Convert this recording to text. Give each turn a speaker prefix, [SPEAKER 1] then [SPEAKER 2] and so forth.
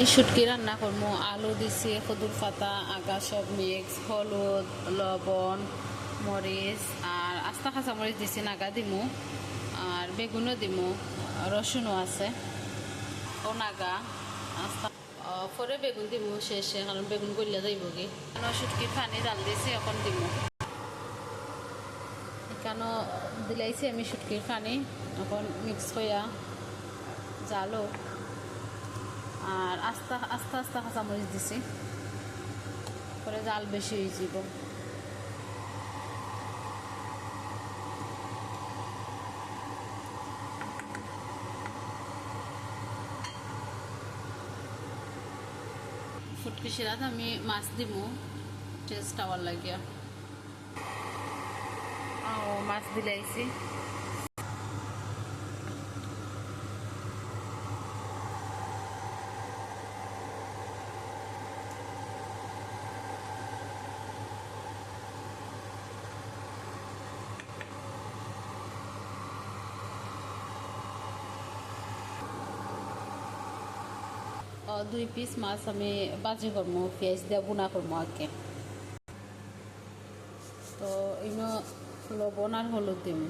[SPEAKER 1] শুটকি রান্না করব আলু দিছি কদুর পাতা আগা সব মিক্স, হলুদ, লবণ, মরিচ, আর আস্তা কাঁচা মরিচ দিছি, নাগা দিমু, আর বেগুনও দিমু, রসুনও আছে, ও নাগা, আস্তা পরে বেগুন দিমু শেষে, কারণ বেগুন গলিয়া যাইব কি? শুটকি পানি ডাল দিছি, এখন দিমু। এখানে দিলাইছি আমি শুটকির পানি, এখন মিক্স হইয়া জালো আস্তে আস্তে আস্তে কাঁচামরিচ দিছি। পরে জাল বেশি হয়ে যাব। ফুটকি শিরাত আমি মাছ দিব। টেস্ট আবার লাগিয়া। ও, মাছ দিলাইছি দুই পিস মাছ আমি বাজি করব পেঁয়াজ দিয়ে বোনা করব আগে। তো ইনো লবণ আর হলুদ দিম।